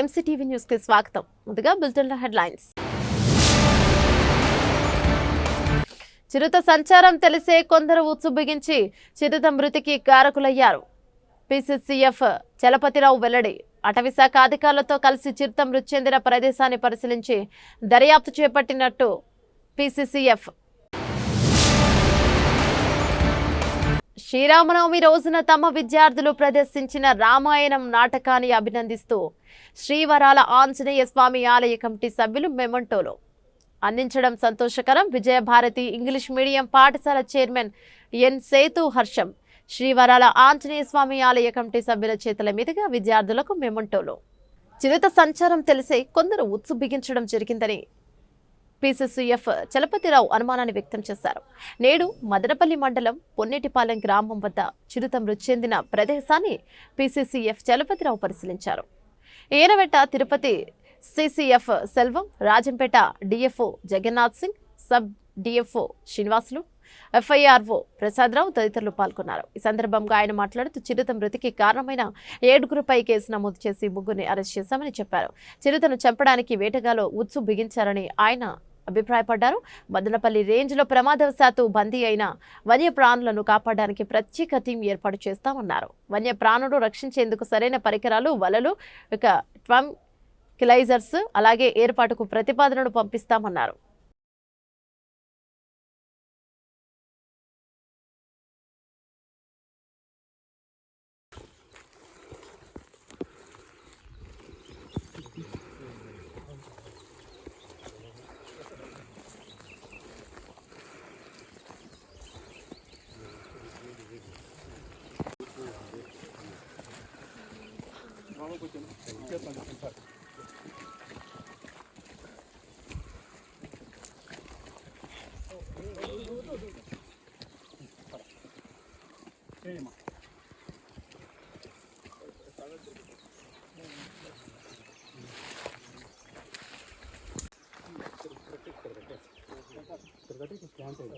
MCTV న్యూస్కి స్వాగతం. ముందుగా బులెటిన్ హెడ్లైన్స్. చిరుత సంచారం తెలిసే కొందరు ఉత్సుబిగించి చిరుత మృతికి కారకులయ్యారు. పిసిసిఎఫ్ చలపతిరావు వెల్లడి అటవీశాఖ అధికారులతో కలిసి చిరుత మృతి చెందిన ప్రదేశాన్ని పరిశీలించి దర్యాప్తు చేపట్టినట్టు పిసిసిఎఫ్ శ్రీరామనవమి రోజున తమ విద్యార్థులు ప్రదర్శించిన రామాయణం నాటకాన్ని అభినందిస్తూ శ్రీవరాల ఆంజనేయ స్వామి ఆలయ కమిటీ సభ్యులు మెమంటోలో. అందించడం సంతోషకరం. విజయభారతి ఇంగ్లీష్ మీడియం పాఠశాల చైర్మన్ ఎన్ సేతు హర్షం. శ్రీవరాల ఆంజనేయ స్వామి ఆలయ కమిటీ సభ్యుల చేతుల మీదుగా విద్యార్థులకు మెమంటోలో. చిరుత సంచారం తెలిసే కొందరు ఉత్సు బిగించడం జరిగిందని పిసిసిఎఫ్ చలపతిరావు అనుమానాన్ని వ్యక్తం చేశారు. నేడు మదనపల్లి మండలం పొన్నేటిపాలెం గ్రామం వద్ద చిరుత మృతి చెందిన ప్రదేశాన్ని పిసిసిఎఫ్ చలపతిరావు పరిశీలించారు. ఈనవెట్ట Tirupati CCF Selvam Rajampet DFO Jagannath Singh sub DFO Srinivasulu FRO Prasada Rao తదితరులు పాల్గొన్నారు. ఈ సందర్భంగా ఆయన మాట్లాడుతూ చిరుత మృతికి కారణమైన ఏడుగురుపై కేసు నమోదు చేసి ముగ్గురిని అరెస్ట్ చేశామని చెప్పారు. చిరుతను చంపడానికి వేటగాలో ఉత్సు బిగించారని ఆయన అభిప్రాయపడ్డారు. మదనపల్లి రేంజ్లో ప్రమాదవశాత్తు బందీ అయిన వన్యప్రాణులను కాపాడడానికి ప్రత్యేక టీం ఏర్పాటు చేస్తామన్నారు. వన్యప్రాణులు రక్షించేందుకు సరైన పరికరాలు వలలు ఇక ట్వం కిలైజర్స్ అలాగే ఏర్పాటుకు ప్రతిపాదనను పంపిస్తామన్నారు.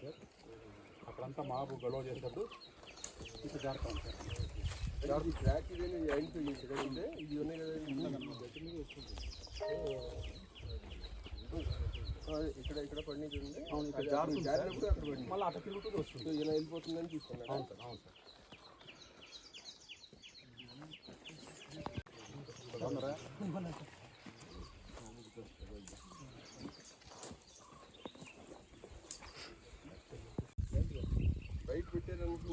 చేశారు. అక్కడంతా మాకు గొడవ చేశారు ఇక్కడ జాగ్రత్త సార్. ట్రాక్ ఇది ఇక్కడ ఉంటే ఇది ఉన్నాయి కదా? ఇక్కడ ఇక్కడ ఉంది. అవును, ఇక్కడ సార్. జారినప్పుడు అక్కడ పడింది. మళ్ళీ అక్కడ తిరుగుతుంది వస్తుంది. ఇలా వెళ్ళిపోతుందని తీసుకున్నాను అవును సార్ అవును సార్. బాగున్నారా? బయట పెట్టారనుకున్నారు ఎక్కడ పెట్టారనుకున్నారు ఇక్కడే కట్టి ఇక్కడే కూడా ఉంటుంది సార్ తీసేసి అది జరుగుతుంది ఇదిగో. ఇట్రామా. అది చూడండి ఆ మార్చి చూడండి దాంట్లో మార్చి చూడండి నాకు ఇది అనేది. మంచి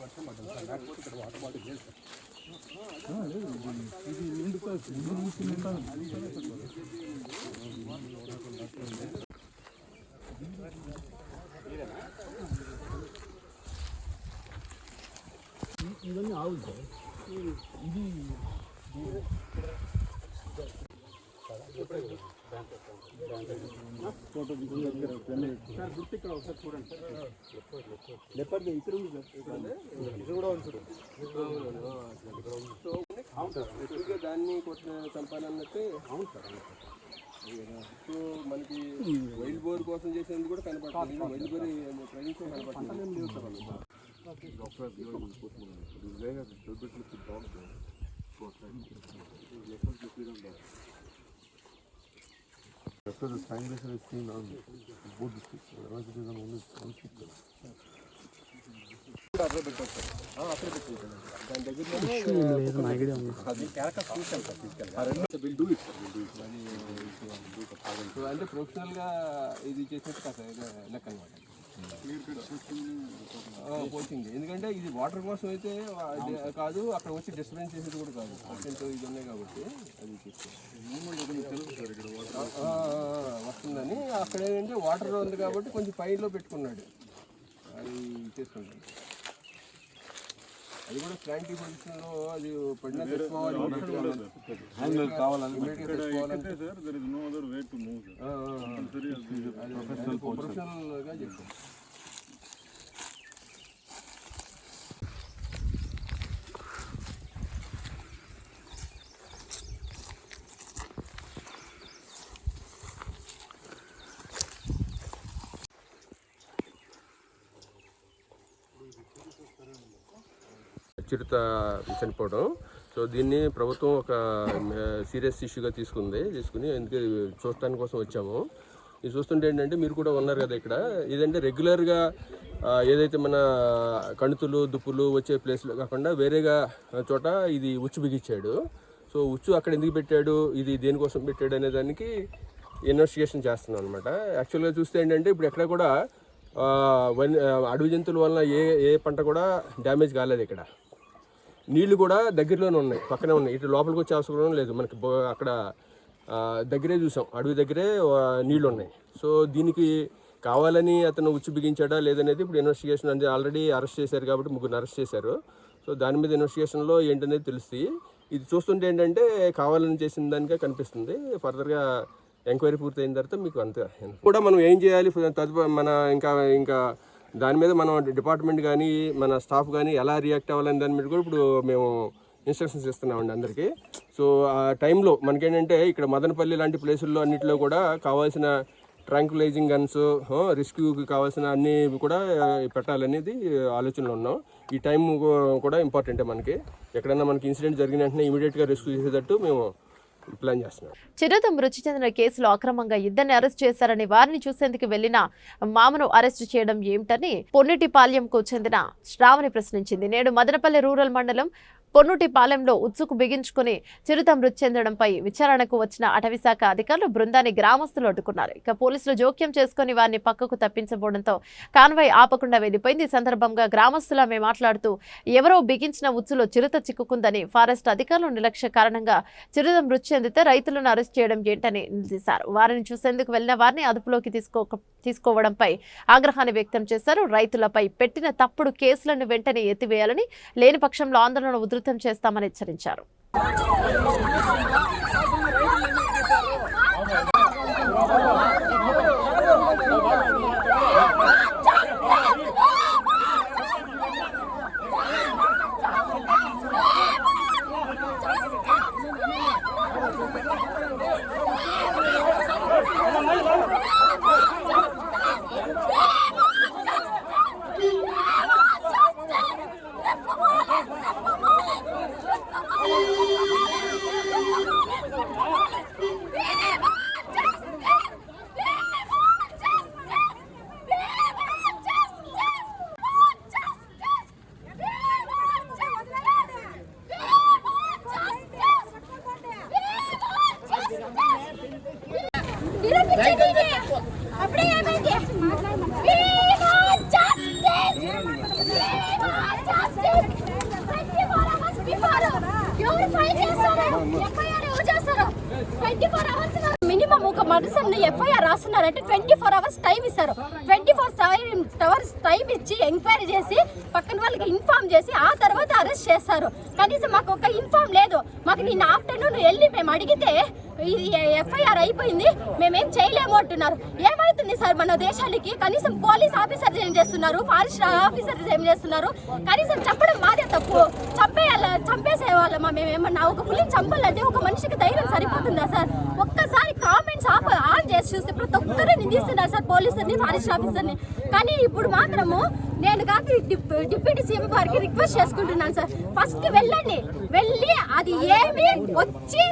వర్షం పడ్డది లేకపోతే ఇక్కడ వాటర్ బాటిల్ లేదు ఇవన్నీ ఆవులు సార్ ఇది సార్ గుర్తు ఇక్కడ ఒకసారి చూడండి ఇక్కడ ఉంది సార్ ఇది కూడా ఉంది సార్ సో అవును సార్ ఎక్కువగా దాన్ని కొట్టిన చంపాలన్నట్టు అవును సార్ సో మనకి వైల్డ్ బోర్ కోసం చేసేందుకు కూడా కనపడుతుంది వైల్డ్ బోర్ ట్రైనింగ్ కనపడుతుంది ఏం లేవు సార్ వాళ్ళు. After the strangulation is seen on both the sticks, otherwise it is on only one stick. అక్కడ పెట్టారు సార్ ఆ, అక్కడ పెట్టారు దాని దగ్గర అది క్యారెక్టర్ చూసాను సార్ తీసుకెళ్ళి will do it sir will do it so అంటే ప్రొఫెషనల్గా ఇది చేసినట్టు కాదు సార్, ఇది లెక్క అనమాట పోతుంది. ఎందుకంటే ఇది వాటర్ కోసం అయితే కాదు అక్కడ వచ్చి డిస్టర్బెన్స్ చేసేది కూడా కాదు. అత్యంత ఇది ఉన్నాయి కాబట్టి అది వస్తుందని. అక్కడ ఏంటంటే వాటర్ ఉంది కాబట్టి కొంచెం పైలో పెట్టుకున్నాడు. అది చేసుకుంటాడు అది కూడా ఫ్రాంకీ పొజిషన్లో అది పడిన తెచ్చుకోవాలి Handle కావాలని immediate గా చిరుత చనిపోవడం సో దీన్ని ప్రభుత్వం ఒక సీరియస్ ఇష్యూగా తీసుకుంది. తీసుకుని అందుకే చూడటానికి కోసం వచ్చాము. ఇది చూస్తుంటే ఏంటంటే మీరు కూడా ఉన్నారు కదా ఇక్కడ. ఇదంటే రెగ్యులర్గా ఏదైతే మన కణుతులు దుప్పులు వచ్చే ప్లేస్లో కాకుండా వేరేగా చోట ఇది ఉచ్చు బిగించాడు. సో ఉచ్చు అక్కడ ఎందుకు పెట్టాడు? ఇది దేనికోసం పెట్టాడు అనే దానికి ఇన్వెస్టిగేషన్ చేస్తున్నాం అనమాట యాక్చువల్గా చూస్తే ఏంటంటే ఇప్పుడు ఎక్కడ కూడా వన్ అడవి జంతువుల వల్ల ఏ ఏ పంట కూడా డ్యామేజ్ కాలేదు ఇక్కడ. నీళ్ళు కూడా దగ్గరలోనే ఉన్నాయి పక్కనే ఉన్నాయి. ఇటు లోపలికి వచ్చే అవసరం లేదు. మనకి అక్కడ దగ్గరే చూసాం. అడవి దగ్గరే నీళ్ళు నీళ్ళు ఉన్నాయి. సో దీనికి కావాలని అతను ఉచ్చు బిగించాడా లేదనేది ఇప్పుడు ఇన్వెస్టిగేషన్ అనేది ఆల్రెడీ అరెస్ట్ చేశారు కాబట్టి ముగ్గురు అరెస్ట్ చేశారు. సో దాని మీద ఇన్వెస్టిగేషన్లో ఏంటనేది తెలుస్తుంది. ఇది చూస్తుంటే ఏంటంటే కావాలని చేసిన దానిగా కనిపిస్తుంది. ఫర్దర్గా ఎంక్వైరీ పూర్తయిన తర్వాత మీకు అంతే. కూడా మనం ఏం చేయాలి? తదుపరి మన ఇంకా ఇంకా దాని మీద మనం డిపార్ట్మెంట్ కానీ మన స్టాఫ్ కానీ ఎలా రియాక్ట్ అవ్వాలని దాని మీద కూడా ఇప్పుడు మేము ఇన్స్ట్రక్షన్స్ ఇస్తున్నామండి అందరికీ. సో ఆ టైంలో మనకేంటంటే ఇక్కడ మదనపల్లి లాంటి ప్లేసుల్లో అన్నింటిలో కూడా కావాల్సిన ట్రాంకులైజింగ్ గన్స్ రెస్క్యూకి కావాల్సిన అన్ని కూడా పెట్టాలనేది ఆలోచనలో ఉన్నాం. ఈ టైం కూడా ఇంపార్టెంటే మనకి. ఎక్కడైనా మనకి ఇన్సిడెంట్ జరిగిన వెంటనే ఇమీడియట్గా రెస్క్యూ చేసేటట్టు మేము ప్లాన్ చేస్తున్నాం చిరుత మృతి చెందిన కేసులో అక్రమంగా ఇద్దరిని అరెస్ట్ చేశారని వారిని చూసేందుకు వెళ్ళిన మామను అరెస్ట్ చేయడం ఏమిటని పొన్నిటిపాల్యంకు చెందిన శ్రావణి ప్రశ్నించింది. నేడు మదనపల్లి రూరల్ మండలం పొన్నుటిపాలెంలో ఉత్సుకు బిగించుకుని చిరుత మృతి చెందడంపై విచారణకు వచ్చిన అటవీశాఖ అధికారులు బృందాన్ని గ్రామస్తులు అడ్డుకున్నారు. ఇక పోలీసులు జోక్యం చేసుకుని వారిని పక్కకు తప్పించబోవడంతో కాన్వాయ్ ఆపకుండా వెళ్ళిపోయింది ఈ సందర్భంగా గ్రామస్తులమే మాట్లాడుతూ ఎవరో బిగించిన ఉచ్చులో చిరుత చిక్కుకుందని ఫారెస్ట్ అధికారులు నిర్లక్ష్య కారణంగా చిరుత మృతి చెందితే రైతులను అరెస్ట్ చేయడం ఏంటని నిలదీశారు. వారిని చూసేందుకు వెళ్ళిన వారిని అదుపులోకి తీసుకో తీసుకోవడంపై ఆగ్రహాన్ని వ్యక్తం చేశారు. రైతులపై పెట్టిన తప్పుడు కేసులను వెంటనే ఎత్తివేయాలని లేని పక్షంలో ఆందోళన ఉధృతి చేస్తామని హెచ్చరించారు అప్పుడే ఏమైంది We want justice! We want justice! 24 hours before. ఎవరు ఫైల్ చేస్తారు ఎఫ్ఐఆర్ ఎవరు చేస్తారు ట్వంటీ ఫోర్ అవర్స్ మినిమం ఒక మనుషుని ఎఫ్ఐఆర్ రాస్తున్నారంటే ట్వంటీ ఫోర్ అవర్స్ టైం ఇస్తారు ట్వంటీ ఫోర్ అవర్స్ టైం ఇచ్చి ఎంక్వైరీ చేసి పక్కన వాళ్ళకి ఇన్ఫార్మ్ చేసి ఆ తర్వాత అరెస్ట్ చేస్తారు కనీసం మాకు ఒక ఇన్ఫార్మ్ లేదు మాకు నిన్న ఆఫ్టర్నూన్ వెళ్ళి మేము అడిగితే ఇది ఎఫ్ఐఆర్ అయిపోయింది మేమేం చేయలేము అంటున్నారు. ఏమవుతుంది సార్? మన దేశానికి కనీసం పోలీస్ ఆఫీసర్స్ ఏం చేస్తున్నారు ఫారెస్ట్ ఆఫీసర్స్ ఏం చేస్తున్నారు. కనీసం చెప్పడం మాదే తప్పు. చంపేయాల చంపేసేవాళ్ళమా మేమేమన్నా? ఒక పులిని చంపాలంటే ఒక మనిషికి ధైర్యం సరిపోతుందా సార్? ఒక్కసారి కామెంట్స్ ఆన్ చేసి చూస్తే ప్రతి ఒక్కరు నిందిస్తున్నారు సార్ పోలీసుని ఫారెస్ట్ ఆఫీసర్ని. కానీ ఇప్పుడు మాత్రము నేను కాక డిప్- డిప్యూటీ సీఎం గారికి రిక్వెస్ట్ చేసుకుంటున్నాను సార్. ఫస్ట్ వెళ్ళండి. వెళ్ళి అది ఏమి వచ్చి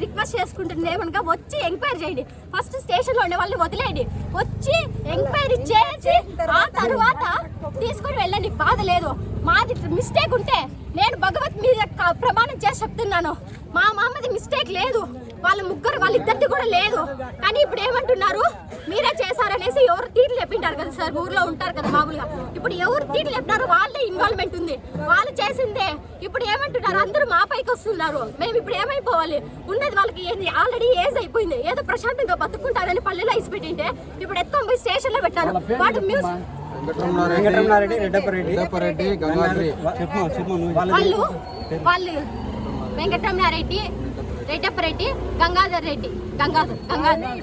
రిక్వెస్ట్ చేసుకుంటున్నాను ఏమనగా వచ్చి ఎంక్వైరీ చేయండి. ఫస్ట్ స్టేషన్లో ఉండే వాళ్ళని వదిలేయండి. వచ్చి ఎంక్వైరీ చేసి ఆ తర్వాత తీసుకొని వెళ్ళండి. బాధ లేదు. మాది మిస్టేక్ ఉంటే నేను భగవత్ మీద ప్రమాణం చేసి చెప్తున్నాను. మా మామది మిస్టేక్ లేదు. వాళ్ళ ముగ్గురు వాళ్ళిద్దరిది కూడా లేదు. కానీ ఇప్పుడు ఏమంటున్నారు? మీరే చేశారనేసి ఎవరు తీర్లు చెప్పింటారు కదా సార్? ఊర్లో ఉంటారు కదా మామూలుగా. ఇప్పుడు ఎవరు తీర్లు చెప్పినారు వాళ్ళే ఇన్వాల్వ్మెంట్ ఉంది. వాళ్ళు చేసిందే. ఇప్పుడు ఏమంటున్నారు? అందరూ మా పైకి వస్తున్నారు. మేము ఇప్పుడు ఏమైపోవాలి? ఉన్నది వాళ్ళకి ఏంది? ఆల్రెడీ ఏజ్ అయిపోయింది. ఏదో ప్రశాంతంగా బతుకుంటారని పల్లెలో ఐసి పెట్టింటే ఇప్పుడు ఎత్తుకొని పోయి స్టేషన్లో పెట్టారు. వాడు మ్యూజిక్ వెంకటరమణారెడ్డి గంగాధరి చెప్పు చెప్పు వాళ్ళు వాళ్ళు వెంకటరమణారెడ్డి రెడ్డప్పరెడ్డి గంగాధర్ రెడ్డి గంగాధర్ గంగాధర్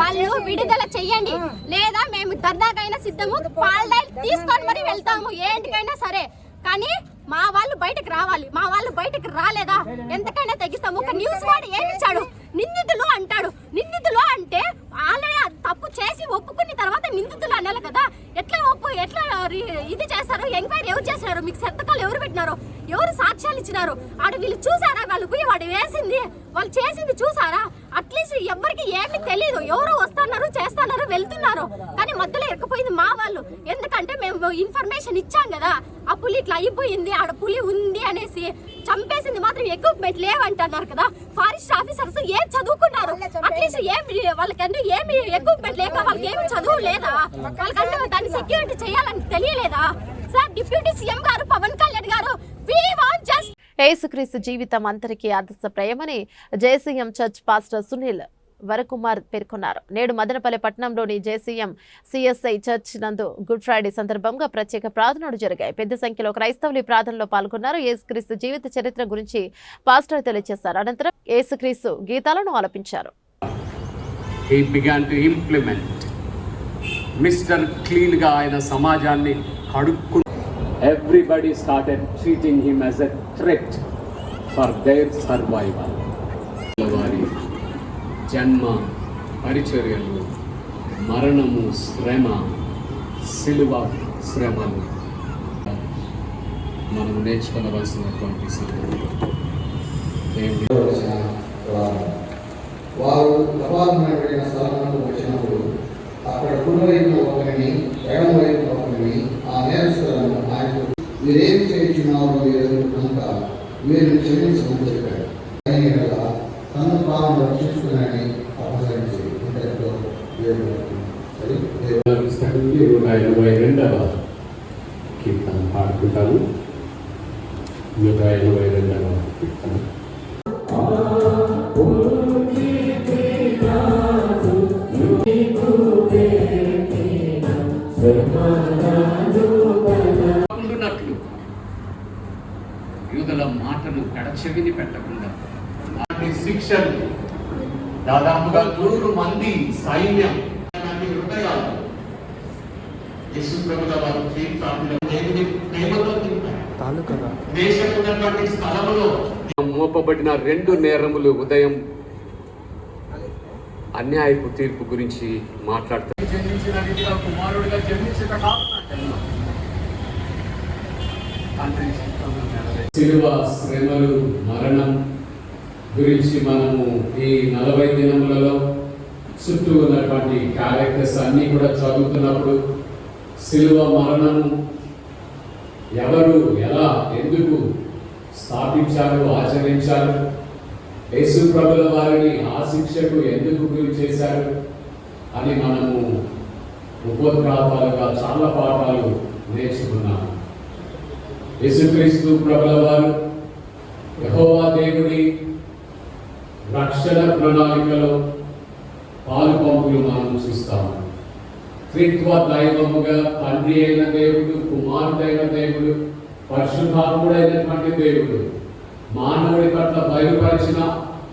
వాళ్ళు విడుదల చెయ్యండి. లేదా మేము ధర్నాకైనా సిద్ధము వాళ్ళ తీసుకొని మరి వెళ్తాము ఏంటికైనా సరే. కానీ మా వాళ్ళు బయటకు రావాలి. మా వాళ్ళు బయటకు రాలేదా? ఎంతకైనా తగ్గిస్తాం ఒక న్యూస్ వాడు ఏమిచ్చాడు? నిందితులు అంటాడు. నిందితులు అంటే ఆల్రెడీ తప్పు చేసి ఒప్పుకున్న తర్వాత నిందితులు అనాలి కదా. ఎట్లా ఒప్పు ఎట్లా ఇది చేస్తారు? ఎంక్వైరీ ఎవరు చేశారు మీకు సంతకాలు ఎవరు పెట్టినారు? ఎవరు సాక్ష్యాలు ఇచ్చినారు? ఆడు వీళ్ళు చూసారా? వాళ్ళు పోయి వాడు వేసింది. వాళ్ళు చేసింది చూసారా? అట్లీస్ట్ ఎవరికి ఏమి తెలియదు ఎవరో వస్తున్నారు చేస్తున్నారు వెళ్తున్నారు. కానీ మధ్యలో ఎక్కపోయింది మా వాళ్ళు. ఎందుకంటే మేము ఇన్ఫర్మేషన్ ఇచ్చాం కదా. ఆ పులి ఇట్లా అయిపోయింది ఆడ పులి ఉంది అనేసి చంపేసింది మాత్రం ఎక్విప్మెంట్ లేవంటున్నారు కదా. ఫారెస్ట్ ఆఫీసర్స్ ఏం చదువుకున్నారు? అట్లీస్ట్ ఏం వాళ్ళకంటే ఏమి ఎక్విప్మెంట్ లేక వాళ్ళకి ఏమి చదువు లేదా? వాళ్ళకంటే దాన్ని సెక్యూరిటీ చేయాలని తెలియలేదా? సార్ డిప్యూటీ సీఎం గారు పవన్ కళ్యాణ్ గారు వి వాంట్ జస్ట్ యేసుక్రీస్తు జీవితం అందరికీ ఆదర్శప్రాయమని JCM church pastor Sunil Varakumar పేర్కొన్నారు. నేడు మదనపల్లి పట్టణంలోని జేసీఎం సిఎస్ఐ చర్చ్ నందు గుడ్ ఫ్రైడే సందర్భంగా ప్రత్యేక ప్రార్థనలు జరిగాయి. పెద్ద సంఖ్యలో క్రైస్తవులు ఈ ప్రార్థనలో పాల్గొన్నారు. యేసుక్రీస్తు జీవిత చరిత్ర గురించి పాస్టర్ తెలియజేశారు. అనంతరం యేసుక్రీస్తు గీతాలను ఆలపించారు. He began to implement mister క్లీన్గా ఆయన సమాజాన్ని కడుక్కు everybody started treating him as a threat for their survival వారి జన్మ పరిచర్యలు మరణము శ్రమ సిలువ శ్రమలు. మనం నేర్చుకోవలసినటువంటి వారు వారు స్థలంలో వచ్చినప్పుడు అక్కడ కుడివైపున ఒకరిని ఎడమ వైపున ఒకరిని ఆ నేరస్థలను ఆయన వీరేమి చేయించున్నారో మీరు కనుక మీరు క్షమించమని చెప్పారు అయిన యెడల తను తాను రక్షించుకునని అపహరించి ఇంతటితో దేవుడు సరే దేవుడు పుస్తకంలో నూట ఎనభై రెండవ కీర్తన పాడుకుంటాను నూట ఎనభై రెండవ కీర్తన. ఉండునట్లు యూదుల మాటను కడచెవిని పెట్టకుండా అలాంటి శిక్షలు దాదాపుగా నూరు మంది సైన్యం అలాంటి హృదయాలు యేసు ప్రభుల వారు తీర్థాములు దేవుని ప్రేమతో తింటారు దేశం ఉన్నటువంటి స్థలములో మోపబడిన రెండు నేరములు ఉదయం అన్యాయపు తీర్పు గురించి మాట్లాడతారు. శిలువ శ్రమలు మరణం గురించి మనము ఈ నలభై దినములలో చుట్టూ ఉన్నటువంటి క్యారెక్టర్స్ అన్నీ కూడా చదువుతున్నప్పుడు శిలువ మరణము. ఎవరు ఎలా ఎందుకు స్థాపించారు ఆచరించారు? యేసు ప్రభుల వారిని ఆ శిక్షకు ఎందుకు గురి చేశారు? అని మనము ఉపోద్ఘాతాలుగా చాలా పాఠాలు నేర్చుకున్నాము. యేసుక్రీస్తు ప్రభుల వారు యహోవా దేవుడి రక్షణ ప్రణాళికలో పాలు పంపులు మనం చూస్తాము. త్రిత్వ దైవముగా తండ్రి అయిన దేవుడు కుమారుడైన దేవుడు పరిశుద్ధాత్ముడైనటువంటి దేవుడు మానవుడి పట్ల బయలుపరిచిన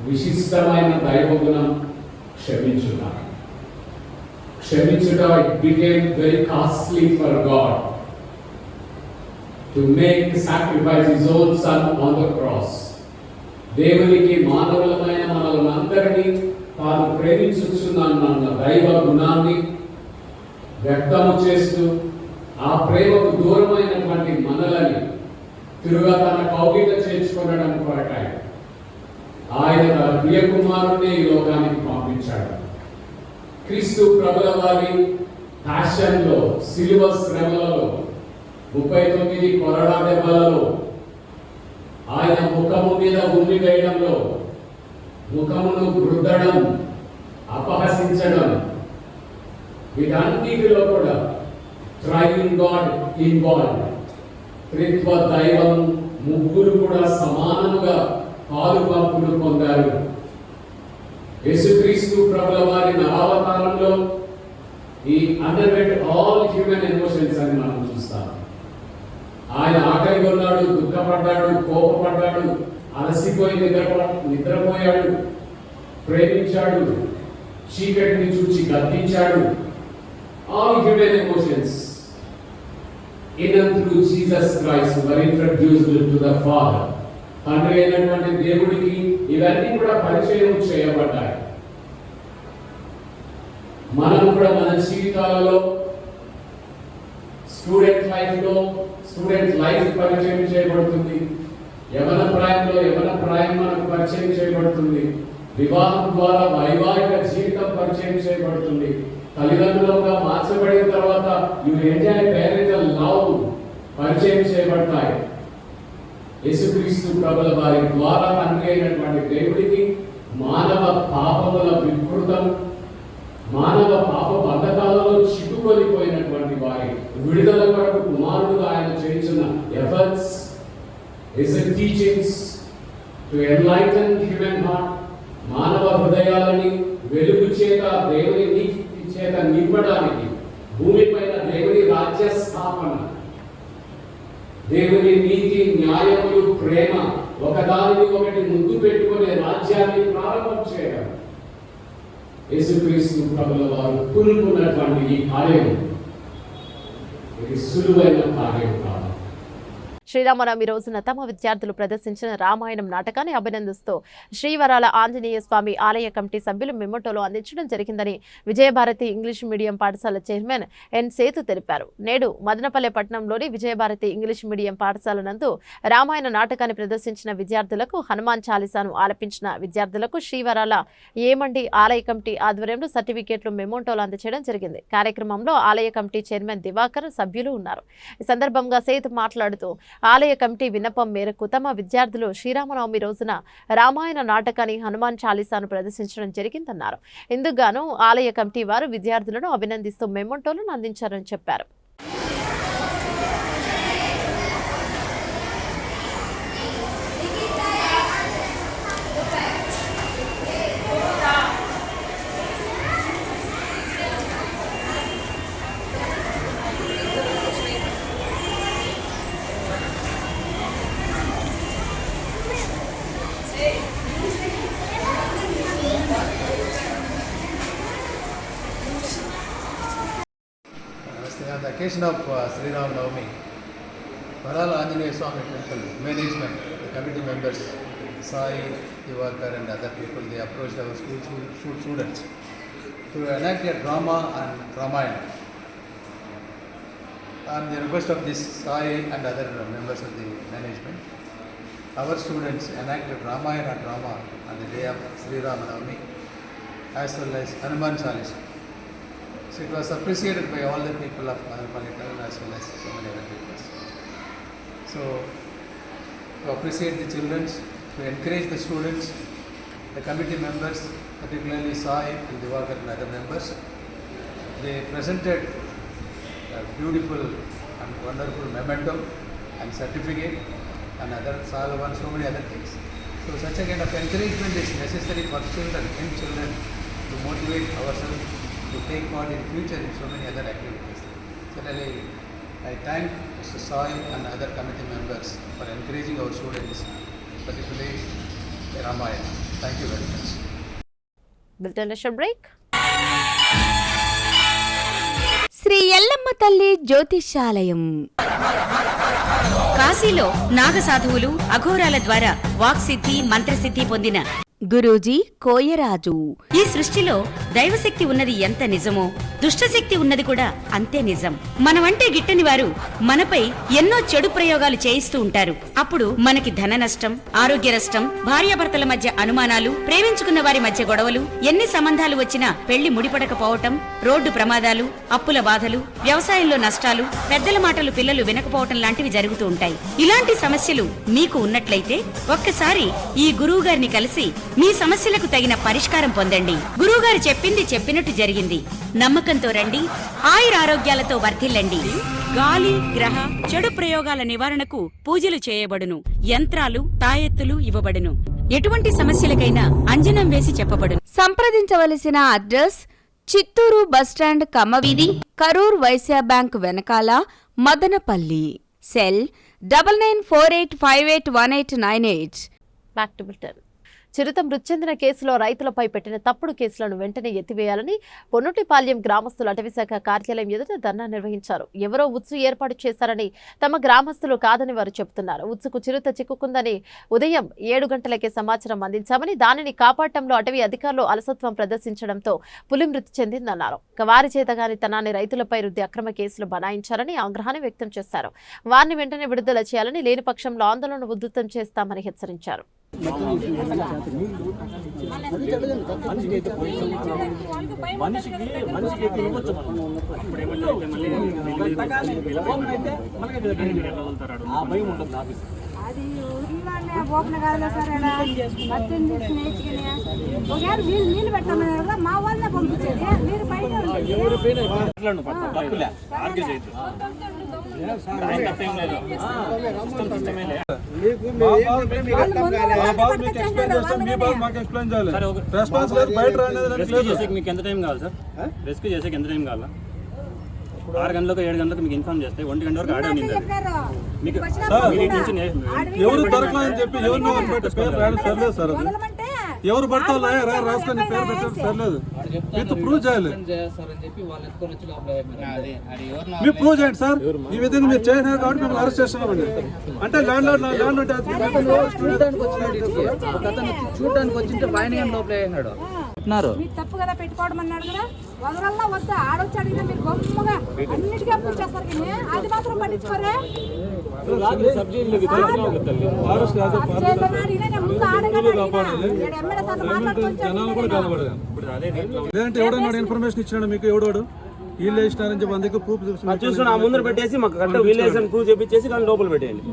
విశిష్టమైన దైవగుణం క్షమించుట. క్షమించుట it became very costly for God to make sacrifice his own son on the cross దేవునికి మానవులమైన మనల్ని అందరినీ తాను ప్రేమించుచున్న దైవ గుణాన్ని వ్యక్తము చేస్తూ ఆ ప్రేమకు దూరమైనటువంటి మనలని తిరుగా తన కౌగిట చేర్చుకొనడం కొరకాయ. ఆయన తన ప్రియకుమారుణ్ణి ఈ లోకానికి పంపించాడు. క్రీస్తు ప్రభుల వారి ఫ్యాషన్లో సిలువ శ్రమలలో ముప్పై తొమ్మిది కొరడా దెబ్బలలో ఆయన ముఖము మీద ఉమ్మి వేయడంలో ముఖమును గుద్దడం అపహసించడం వీటన్నిటిలో కూడా ట్రైన్ గాడ్ ఇన్వాల్వ్ త్రిత్వ దైవం ముగ్గురు కూడా సమానముగా పాలు పంపులు పొందారు యేసుక్రీస్తు ప్రభుల వారి నవావతారంలో ఈ అండర్వెట్ ఆల్ హ్యూమన్ ఎమోషన్స్ అని మనం చూస్తాం. ఆయన ఆకలి కొన్నాడు దుఃఖపడ్డాడు కోపపడ్డాడు అలసిపోయి నిద్రపో నిద్రపోయాడు ప్రేమించాడు చీకటిని చూచి గద్దించాడు all human emotions in and through Jesus Christ were introduced to the Father. తండ్రి అయినటువంటి దేవుడికి ఇవన్నీ కూడా పరిచయం చేయబడ్డాయి. మనం కూడా మన జీవితాలలో స్టూడెంట్ లైఫ్లో స్టూడెంట్ లైఫ్ పరిచయం చేయబడుతుంది. యవన ప్రాయంలో యవన ప్రాయం మనకు పరిచయం చేయబడుతుంది. వివాహం ద్వారా వైవాహిక జీవితం పరిచయం చేయబడుతుంది. తల్లిదండ్రులుగా మార్చబడిన తర్వాత ఇవి ఎంజాయ్ పేరెంటల్ లవ్ పరిచయం చేయబడతాయి. యేసుక్రీస్తు ప్రభుల వారి ద్వారా తండ్రి అయినటువంటి దేవుడికి మానవ పాపముల వికృతం మానవ పాప బంధకాలలో చిక్కుకొనిపోయినటువంటి వారి విడుదల కొరకు కుమారుడుగా ఆయన చేయించిన efforts is teachings to enlighten human heart మానవ హృదయాలని వెలుగు చేత దేవుని చేత నివ్వడానికి భూమి పైన దేవుని రాజ్య స్థాపన దేవుని నీతి న్యాయములు ప్రేమ ఒకదానిని ఒకటి ముందు పెట్టుకునే రాజ్యాన్ని ప్రారంభం చేయడం. యేసుక్రీస్తు ప్రభుల వారు పులుకున్నటువంటి ఈ కార్యం. ఇది సులువైన కార్యం కాదు. శ్రీరామనవమి రోజున తమ విద్యార్థులు ప్రదర్శించిన రామాయణం నాటకాన్ని అభినందిస్తూ శ్రీవరాల ఆంజనేయ స్వామి ఆలయ కమిటీ సభ్యులు మెమోటోలో అందించడం జరిగిందని విజయభారతి ఇంగ్లీష్ మీడియం పాఠశాల చైర్మన్ ఎన్ సేతు తెలిపారు. నేడు మదనపల్లె పట్టణంలోని విజయభారతి ఇంగ్లీష్ మీడియం పాఠశాల నందు రామాయణ నాటకాన్ని ప్రదర్శించిన విద్యార్థులకు హనుమాన్ చాలీసాను ఆలపించిన విద్యార్థులకు శ్రీవరాల ఏమండి ఆలయ కమిటీ ఆధ్వర్యంలో సర్టిఫికేట్లు మెమోంటోలు అందచేయడం జరిగింది. కార్యక్రమంలో ఆలయ కమిటీ చైర్మన్ దివాకర్ సభ్యులు ఉన్నారు. ఈ సందర్భంగా సేతు మాట్లాడుతూ ఆలయ కమిటీ విన్నపం మేరకు తమ విద్యార్థులు శ్రీరామనవమి రోజున రామాయణ నాటకాన్ని హనుమాన్ చాలీసాను ప్రదర్శించడం జరిగిందన్నారు. ఇందుకుగాను ఆలయ కమిటీ వారు విద్యార్థులను అభినందిస్తూ మెమోటోలను అందించారని చెప్పారు. Occasion of uh, Sri Ram Navami, Varala Anjaneya Swami Temple management, the committee members, Sai, Divakar and other people, they approached our school, school students to enact a drama on Ramayana. On the request of this Sai and other members of the management, our students enacted Ramayana drama on the day of Sri Ram Navami as well as Hanuman Chalisa. So it was appreciated by all the people of Madhapalli as well as so many other people. So to appreciate the children, to encourage the students, the committee members, particularly Sai and Divakar and other members, they presented a beautiful and wonderful memento and certificate and other salva and so many other things. So such a kind of encouragement is necessary for children, young children, to motivate ourselves to take part in future in so many other activities. Certainly, I thank Mr. Sai and other committee members for encouraging our students, particularly Ramayana. Thank you very much. బిల్టన్ బ్రేక్ శ్రీ ఎల్లమ్మ తల్లి జ్యోతిష్యాలయం కాశీలో నాగసాధువులు అఘోరాల ద్వారా వాక్సిద్ధి మంత్రసిద్ధి పొందిన గురూజీ కోయరాజు. ఈ సృష్టిలో దైవశక్తి ఉన్నది ఎంత నిజమో దుష్టశక్తి ఉన్నది కూడా అంతే నిజం. మనమంటే గిట్టని వారు మనపై ఎన్నో చెడు ప్రయోగాలు చేయిస్తూ ఉంటారు. అప్పుడు మనకి ధన నష్టం ఆరోగ్య నష్టం భార్యాభర్తల మధ్య అనుమానాలు ప్రేమించుకున్న వారి మధ్య గొడవలు ఎన్ని సంబంధాలు వచ్చినా పెళ్ళి ముడిపడకపోవటం రోడ్డు ప్రమాదాలు అప్పుల బాధలు వ్యవసాయంలో నష్టాలు పెద్దల మాటలు పిల్లలు వినకపోవటం లాంటివి జరుగుతూ ఉంటాయి. ఇలాంటి సమస్యలు మీకు ఉన్నట్లయితే ఒక్కసారి ఈ గురువు గారిని కలిసి మీ సమస్యలకు తగిన పరిష్కారం పొందండి. గురువుగారు చెప్పింది చెప్పినట్టు జరిగింది. నమ్మకంతో రండి ఆయుర ఆరోగ్యాలతో వర్ధిల్లండి. గాలి గ్రహ చెడు ప్రయోగాల నివారణకు పూజలు చేయబడును. యంత్రాలు తాయెత్తులు ఇవ్వబడును. ఎటువంటి సమస్యలకైనా అంజనం వేసి చెప్పబడును. సంప్రదించవలసిన అడ్రస్ చిత్తూరు బస్టాండ్ కమ్మవీధి కరూర్ వైశ్య బ్యాంక్ వెనకాల Madanapalle. Cell double nine four eight five eight one eight nine eight. Back to చిరుత మృతి చెందిన కేసులో రైతులపై పెట్టిన తప్పుడు కేసులను వెంటనే ఎత్తివేయాలని పొన్నుటిపాల్యం గ్రామస్తులు అటవీశాఖ కార్యాలయం ఎదుట ధర్నా నిర్వహించారు. ఎవరో ఉత్సు ఏర్పాటు చేశారని తమ గ్రామస్తులు కాదని వారు చెబుతున్నారు. ఉత్సుకు చిరుత చిక్కుకుందని ఉదయం ఏడు గంటలకే సమాచారం అందించామని దానిని కాపాడటంలో అటవీ అధికారులు అలసత్వం ప్రదర్శించడంతో పులి మృతి చెందిందన్నారు. వారి చేతగాని తనాన్ని రైతులపై రుద్ది అక్రమ కేసులు బనాయించారని ఆగ్రహాన్ని వ్యక్తం చేశారు. వారిని వెంటనే విడుదల చేయాలని లేని పక్షంలో ఆందోళన ఉధృతం చేస్తామని హెచ్చరించారు. మనిషికి మనిషికి ఎత్తి ఇవ్వచ్చు ఆ భయం ఉంటుంది ఆఫీస్ అది ఊరిలోనే ఓపెన్ కాదులే సార్ ఈడ. మత్స్యం చేసి నేర్చుకుని ఒకవేళ నీళ్ళు నీళ్ళు పెట్టమన్నారు కదా మా వాళ్ళనే పంపించేది మీరు బయట రెస్పాన్స్ లేదు రెస్క్యూ మీకు ఎంత టైం కావాలి సార్ రెస్క్యూ చేసేకి ఎంత టైం కావాలా ఆరు గంటలకు ఏడు గంటలకు మీకు ఇన్ఫార్మ్ చేస్తే ఒంటి గంట వరకు ఆడే ఉంది మీకు నుంచి ఎవరు మీద దొరకలేదని చెప్పి ఎవరు సర్లేదు సార్ ఎవరు పడతావు రాసుకొని పేరు పెట్టడం సర్లేదు. విత్ ప్రూవ్ చేయాలి. మీరు ప్రూవ్ చేయండి సార్. ఈ విధంగా మీరు చేయలేదు కాబట్టి మిమ్మల్ని అరెస్ట్ చేస్తున్నామండి అంటే ల్యాండ్ లార్డ్ ల్యాండ్ ఉంటే చూడడానికి వచ్చింటే ఏం లోపల తప్పు కదా పెట్టుకోవడం అన్నాడు కదా? వదలల్లా వద్దా? ఆడొచ్చి అడిగినా మీరు గొప్పగా అన్నిటికీ అప్పు చేస్తారు కానీ అది మాత్రం పట్టించుకోరే? లేదంటే ఎవడన్నాడు ఇన్ఫర్మేషన్ ఇచ్చినాడు మీకు? ఎవడోడు వీళ్ళు వేసినారని చెప్పి అందుకే ప్రూఫ్ చూసుకుని ఆ ముందర పెట్టేసి మాకు కరెక్ట్ విలేజ్ ప్రూవ్ చేపించేసి కానీ లోపల పెట్టేయండి.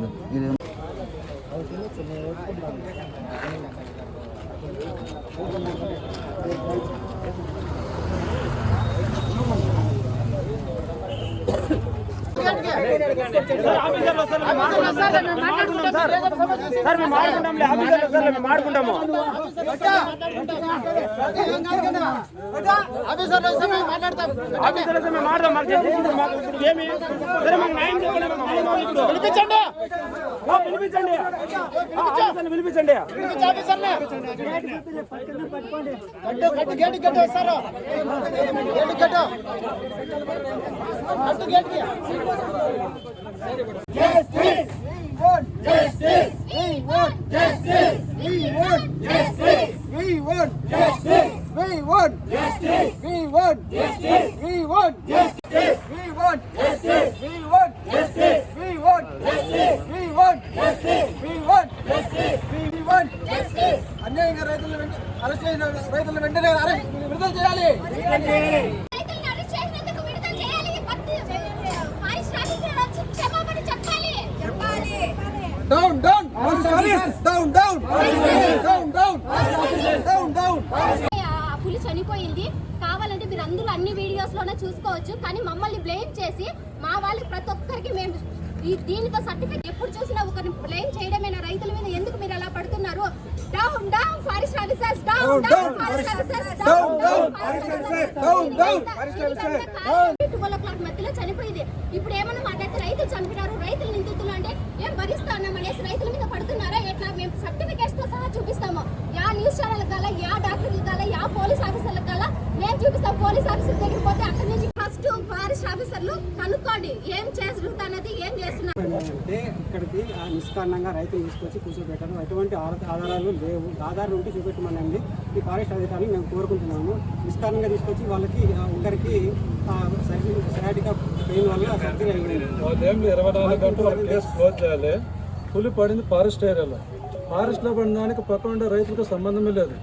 సార్ మేము మాడుకుంటాం ఆఫీసర్లు సార్ మేము మాడుకుంటాము ఆఫీసర్లు మేము మాడదాం మాకు చేసింది మాకు ఇప్పుడు ఏమి సరే మాకు న్యాయం చేయలేదు మాకు న్యాయం కావాలి ఇప్పుడు పిలిపించండి ఆ, పిలిపించండి ఆ, ఆఫీసర్ని పిలిపించండి రైతులను అరెస్ట్ లోనే చూసుకోవచ్చు కానీ మమ్మల్ని బ్లేమ్ చేసి మా వాళ్ళకి ప్రతి ఒక్కరికి మేము ఈ దీనితో సర్టిఫికేట్ ఎప్పుడు చూసినా ఒకరిని బ్లేమ్ చేయడమేనా? రైతుల మీద ఎందుకు మీరు అలా పడుతున్నారు? Down down forest officers down down forest officers down down down down twelve o'clock మధ్యలో చనిపోయింది. ఇప్పుడు ఏమన్నా మాట్లాడితే రైతులు చంపినారు రైతులు నిందితులు అంటే ఏం భరిస్తాం అనేసి రైతుల మీద పడుతున్నారా? ఎట్లా? మేము సర్టిఫికేట్స్తో సహా చూపిస్తాము. యా న్యూస్ ఛానల్ గల యా డాక్టర్లు గల యా పోలీస్ ఆఫీసర్లకు గల మేము చూపిస్తాం. పోలీస్ ఆఫీసర్ దగ్గర పోతే అక్కడి నుంచి ఫస్ట్ ఫారెస్ట్ ఆఫీసర్లు కనుక్కోండి ఏం చేస్తున్నది ఏం చేస్తున్నారు. అంటే ఇక్కడికి ఆ నిష్కారణంగా రైతులు తీసుకొచ్చి కూర్చోబెట్టారు. ఎటువంటి ఆధార- ఆధారాలు లేవు. ఆధారాలు ఉంటే చూపెట్టమనండి. ఈ ఫారెస్ట్ అధికారులు మేము కోరుకుంటున్నాము. నిష్కారణంగా తీసుకొచ్చి వాళ్ళకి ఆ ఒకరికి సయాటికా పెయిన్ వల్ల సర్జరీ అయింది చేయాలి. పులి పడింది ఫారెస్ట్ ఏరియాలో ఫారెస్ట్లో పడిన దానికి పక్కన ఉండే రైతులకు సంబంధమే లేదు.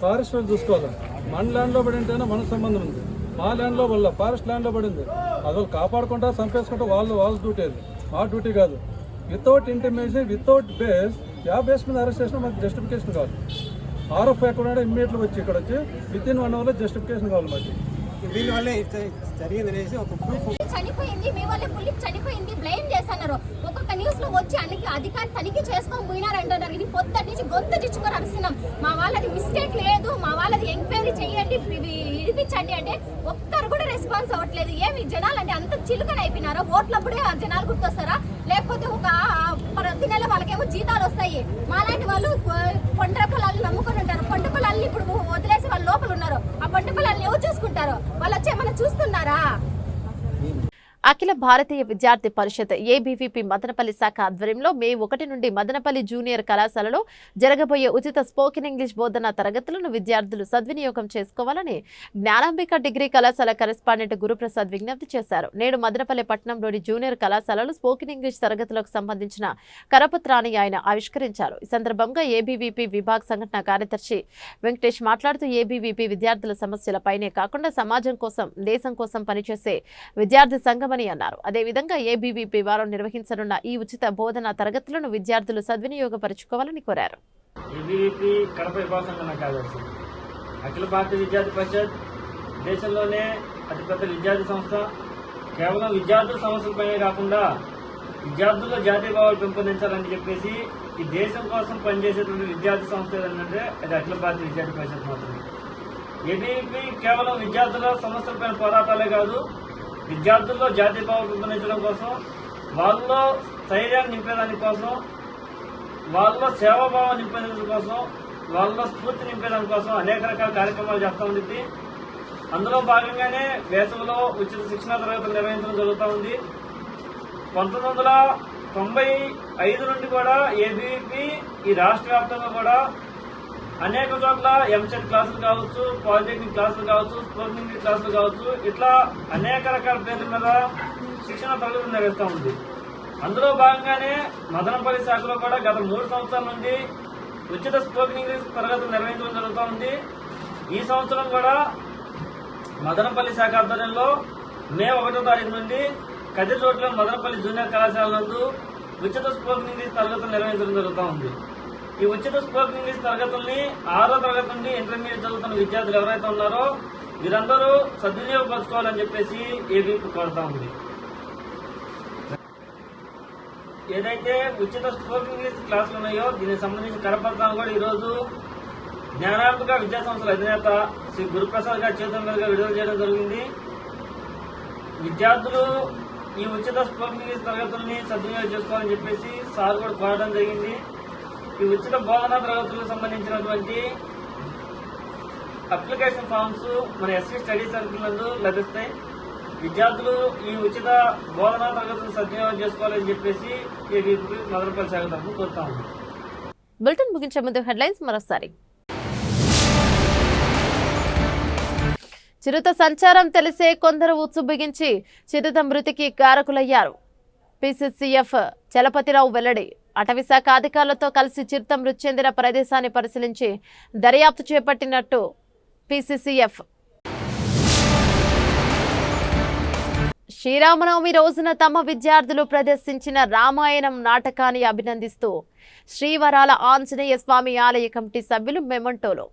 ఫారెస్ట్ వాళ్ళు చూసుకోవాలి. మన ల్యాండ్లో పడింటేనే మన సంబంధం ఉంది. మా ల్యాండ్లో వల్ల ఫారెస్ట్ ల్యాండ్లో పడింది. అది కాపాడుకుంటా చంపేసుకుంటా వాళ్ళు వాళ్ళ డ్యూటీ అది. మా డ్యూటీ కాదు. Without intimation without base yeah base మీద అరెస్ట్ చేసినా మాకు జస్టిఫికేషన్ కావాలి. ఆర్ఎఫ్ ఎక్కడ ఇమ్మీడియట్లీ వచ్చి ఇక్కడ వచ్చి విత్ ఇన్ వన్ అవర్లో జస్టిఫికేషన్ కావాలి మాకు. వీళ్ళ వల్లే జరిగింది అనేసి ఒక ప్రూఫ్ చనిపోయింది మీ వాళ్ళ పులి చనిపోయింది బ్లేమ్ చేస్తున్నారు ఒక్కొక్క న్యూస్లో వచ్చి అనికి అధికారి తనిఖీ చేసుకొని పోయినారంటున్నారు ఇది పొద్దున్న నుంచి గొంతు చిచ్చుకొని అరుస్తున్నాం. మా వాళ్ళది మిస్టేక్ లేదు మా వాళ్ళది ఎంక్వైరీ చేయండి ఇవి ఇడిపించండి అంటే ఒక్కరు కూడా రెస్పాన్స్ అవ్వట్లేదు. ఏమి జనాలు అంటే అంత చిలుకన అయిపోయినారా? ఓట్లప్పుడే ఆ జనాలు గుర్తొస్తారా? లేకపోతే ఒక ఆ, ప్రతి నెల వాళ్ళకేమో జీతాలు వస్తాయి. మాలాంటి వాళ్ళు పొ- పంట పొలాలు నమ్ముకొని ఉంటారు. పంట పొలాలను ఇప్పుడు వదిలేసి వాళ్ళు లోపల ఉన్నారు. ఆ పంట పొలాలను ఎవరు చూసుకుంటారు? వాళ్ళు వచ్చి ఏమైనా చూస్తున్నారా? అఖిల భారతీయ విద్యార్థి పరిషత్ ఏబీవీపీ మదనపల్లి శాఖ ఆధ్వర్యంలో మే ఒకటి నుండి మదనపల్లి జూనియర్ కళాశాలలో జరగబోయే ఉచిత స్పోకెన్ ఇంగ్లీష్ బోధన తరగతులను విద్యార్థులు సద్వినియోగం చేసుకోవాలని జ్ఞానాంబిక డిగ్రీ కళాశాల కరెస్పాండెంట్ గురుప్రసాద్ విజ్ఞప్తి చేశారు. నేడు మదనపల్లి పట్టణంలోని జూనియర్ కళాశాలలో స్పోకెన్ ఇంగ్లీష్ తరగతులకు సంబంధించిన కరపత్రాన్ని ఆయన ఆవిష్కరించారు. ఈ సందర్భంగా ఏబీవీపీ విభాగ్ సంఘటన కార్యదర్శి వెంకటేష్ మాట్లాడుతూ ఏబీవీపీ విద్యార్థుల సమస్యలపైనే కాకుండా సమాజం కోసం దేశం కోసం పనిచేసే విద్యార్థి సంఘం సంఘమని అన్నారు. అదేవిధంగా ఏబీవీపీ వారు నిర్వహించనున్న ఈ ఉచిత బోధన తరగతులను విద్యార్థులు సద్వినియోగపరచుకోవాలని కోరారు. అఖిల భారతీయ విద్యార్థి పరిషత్ దేశంలోనే అతిపెద్ద విద్యార్థి సంస్థ. కేవలం విద్యార్థుల సమస్యలపైనే కాకుండా విద్యార్థుల్లో జాతీయ భావాలు పెంపొందించాలని చెప్పేసి ఈ దేశం కోసం పనిచేసేటువంటి విద్యార్థి సంస్థ ఏంటంటే అది అఖిల భారతీయ విద్యార్థి పరిషత్ మాత్రమే. ఏబీపీ కేవలం విద్యార్థుల సమస్యలపైన పోరాటాలే కాదు విద్యార్థుల్లో జాతీయ భావం పెంపొందించడం కోసం వాళ్ళలో స్థైర్యాన్ని నింపేదాని కోసం వాళ్ళలో సేవాభావం నింపేదాని కోసం వాళ్ళలో స్ఫూర్తి నింపేదాని కోసం అనేక రకాల కార్యక్రమాలు చేస్తూ ఉండింది అందులో భాగంగానే వేసవిలో ఉచిత శిక్షణా తరగతులు నిర్వహించడం జరుగుతూ ఉంది. పంతొమ్మిది వందల తొంభై ఐదు నుండి కూడా ఏబీవీపీ ఈ రాష్ట్ర వ్యాప్తంగా కూడా అనేక చోట్ల ఎంసెట్ క్లాసులు కావచ్చు పాలిటెక్నిక్ క్లాసులు కావచ్చు స్పోర్ట్ క్లాసులు కావచ్చు ఇట్లా అనేక రకాల పేర్ల మీద శిక్షణ తరగతులు నిర్వహిస్తూ ఉంది. అందులో భాగంగానే మదనపల్లి శాఖలో కూడా గత మూడు సంవత్సరాల నుండి ఉచిత స్పోకెన్ ఇంగ్లీష్ తరగతులు నిర్వహించడం జరుగుతూ ఉంది. ఈ సంవత్సరం కూడా మదనపల్లి శాఖ ఆధ్వర్యంలో మే ఒకటో తారీఖు నుండి కదిచోట్ల మదనపల్లి జూనియర్ కళాశాల నందు ఉచిత స్పోకెన్ ఇంగ్లీష్ తరగతులు నిర్వహించడం జరుగుతూ ఉంది. ఈ ఉచిత స్పోకెన్ ఇంగ్లీష్ తరగతుల్ని ఆరో తరగతి నుండి ఇంటర్మీడియట్ చదువుతున్న విద్యార్థులు ఎవరైతే ఉన్నారో వీరందరూ సద్వినియోగపరచుకోవాలని చెప్పేసి ఏబీపీ కోరుతా ఉంది. ఏదైతే ఉచిత స్పోకెన్ ఇంగ్లీష్ క్లాసులు ఉన్నాయో దీనికి సంబంధించిన కరపత్రాలు కూడా ఈరోజు జ్ఞానాత్మక విద్యా సంస్థల అధినేత శ్రీ గురుప్రసాద్ గారి చేతుల మీదుగా విడుదల చేయడం జరిగింది. విద్యార్థులు ఈ ఉచిత స్పోకెన్ ఇంగ్లీష్ తరగతుల్ని సద్వినియోగం చేసుకోవాలని చెప్పేసి సార్ కూడా కోరడం జరిగింది. ఈ ఉచిత బోధనా తరగతులకు సంబంధించినటువంటి అప్లికేషన్ ఫామ్స్ మన ఎస్సీ స్టడీ సర్కిల్ నందు లభిస్తాయి. విద్యార్థులు ఈ ఉచిత బోధనా తరగతులు సద్వినియోగం చేసుకోవాలని చెప్పేసి ఈ మదనపల్లి శాఖ తరఫున కోరుతా ఉన్నాం బులెటిన్ ముగించే ముందు హెడ్లైన్స్ మరోసారి. చిరుత సంచారం తెలిసే కొందరు ఉత్సుబిగించి చిరుత మృతికి కారకులయ్యారు. పిసిసిఎఫ్ చలపతిరావు వెల్లడి. అటవీశాఖ అధికారులతో కలిసి చిరుత మృతి చెందిన ప్రదేశాన్ని పరిశీలించి దర్యాప్తు చేపట్టినట్టు పిసిసిఎఫ్. శ్రీరామనవమి రోజున తమ విద్యార్థులు ప్రదర్శించిన రామాయణం నాటకాన్ని అభినందిస్తూ శ్రీవరాల ఆంజనేయ స్వామి ఆలయ కమిటీ సభ్యులు మెమంటోలో.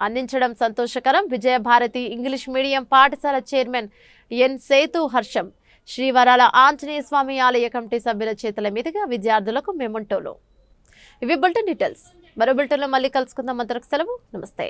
అందించడం సంతోషకరం. విజయభారతి ఇంగ్లీష్ మీడియం పాఠశాల చైర్మన్ ఎన్ సేతు హర్షం. శ్రీవరాల ఆంజనేయ స్వామి ఆలయ కమిటీ సభ్యుల చేతుల మీదుగా విద్యార్థులకు మెమంటోలు. ఇవి బులెటిన్ డీటెయిల్స్. మరో బులెటిన్లో మళ్ళీ కలుసుకుందాం. అంతరకు సెలవు. నమస్తే.